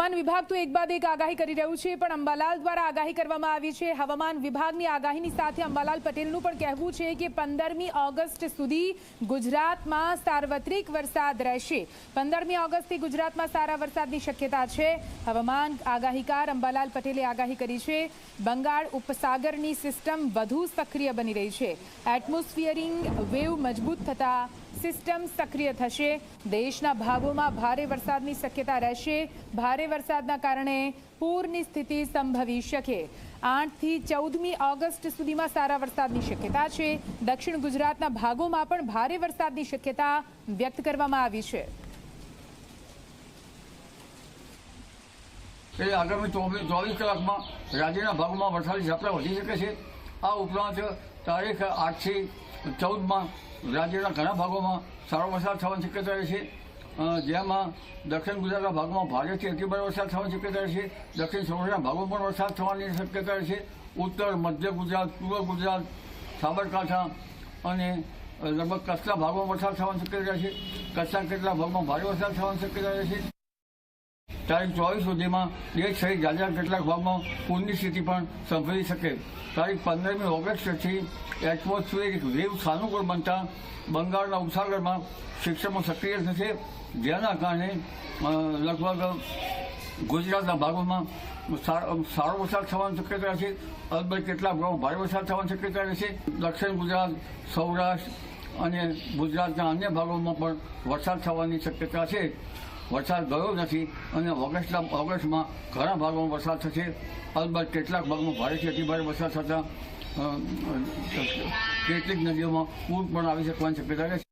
હવામાન વિભાગ તો એક બાદ એક આગાહી કરી રહ્યું છે, પણ અંબાલાલ દ્વારા આગાહી કરવામાં આવી છે. હવામાન વિભાગની આગાહીની સાથે અંબાલાલ પટેલનું પણ કહેવું છે કે પંદરમી ઓગસ્ટ સુધી ગુજરાતમાં સાર્વત્રિક વરસાદ રહેશે. પંદરમી ઓગસ્ટથી ગુજરાતમાં સારા વરસાદની શક્યતા છે. હવામાન આગાહીકાર અંબાલાલ પટેલે આગાહી કરી છે. બંગાળ ઉપસાગરની સિસ્ટમ વધુ સક્રિય બની રહી છે. એટમોસ્ફિયરિંગ વેવ મજબૂત થતા સિસ્ટમ સક્રિય થશે. દેશના ભાગોમાં ભારે વરસાદની શક્યતા રહેશે. ભારે વરસાદના કારણે પૂરની સ્થિતિ સંભવી શકે. આઠથી ચૌદમી ઓગસ્ટ સુધીમાં સારા વરસાદની શક્યતા છે. દક્ષિણ ગુજરાતના ભાગોમાં પણ ભારે વરસાદની શક્યતા વ્યક્ત કરવામાં આવી છે. એ આગામી ચોવીસ ચોવીસ કલાકમાં રાજ્યના ભાગોમાં વરસાદી ઝાપટા વધી શકે છે. આ ઉપરાંત તારીખ આઠથી ચૌદમાં રાજ્યના ઘણા ભાગોમાં સારો વરસાદ થવાની શક્યતા રહે છે. જેમાં દક્ષિણ ગુજરાતના ભાગમાં ભારેથી અતિભારે વરસાદ થવાની શક્યતા રહે છે. દક્ષિણ સૌરાષ્ટ્રના ભાગોમાં પણ વરસાદ થવાની શક્યતા રહે છે. ઉત્તર, મધ્ય ગુજરાત, પૂર્વ ગુજરાત, સાબરકાંઠા અને લગભગ કચ્છના ભાગમાં વરસાદ થવાની શક્યતા રહે છે. કચ્છના કેટલા ભાગમાં ભારે વરસાદ થવાની શક્યતા રહે છે. તારીખ ચોવીસ સુધીમાં દેશ સહિત રાજ્યના કેટલાક ભાગમાં પૂરની સ્થિતિ પણ સંભળી શકે. તારીખ પંદરમી ઓગસ્ટથી એટમોસ્ફિયરિક વેવ સાનુકૂળ બનતા બંગાળના ઉપસાગરમાં શિક્ષણમાં સક્રિય થશે. જેના કારણે લગભગ ગુજરાતના ભાગોમાં સારો વરસાદ થવાની શક્યતા છે અલબત્ત કેટલાક ભાગમાં ભારે વરસાદ થવાની શક્યતા રહેશે. દક્ષિણ ગુજરાત, સૌરાષ્ટ્ર અને ગુજરાતના અન્ય ભાગોમાં પણ વરસાદ થવાની શક્યતા છે. વરસાદ ગયો નથી અને ઓગસ્ટના ઓગસ્ટમાં ઘણા ભાગોમાં વરસાદ થશે. અલબત્ત કેટલાક ભાગમાં ભારેથી અતિભારે વરસાદ થતાં કેટલીક નદીઓમાં પૂર પણ આવી શકવાની શક્યતા રહેશે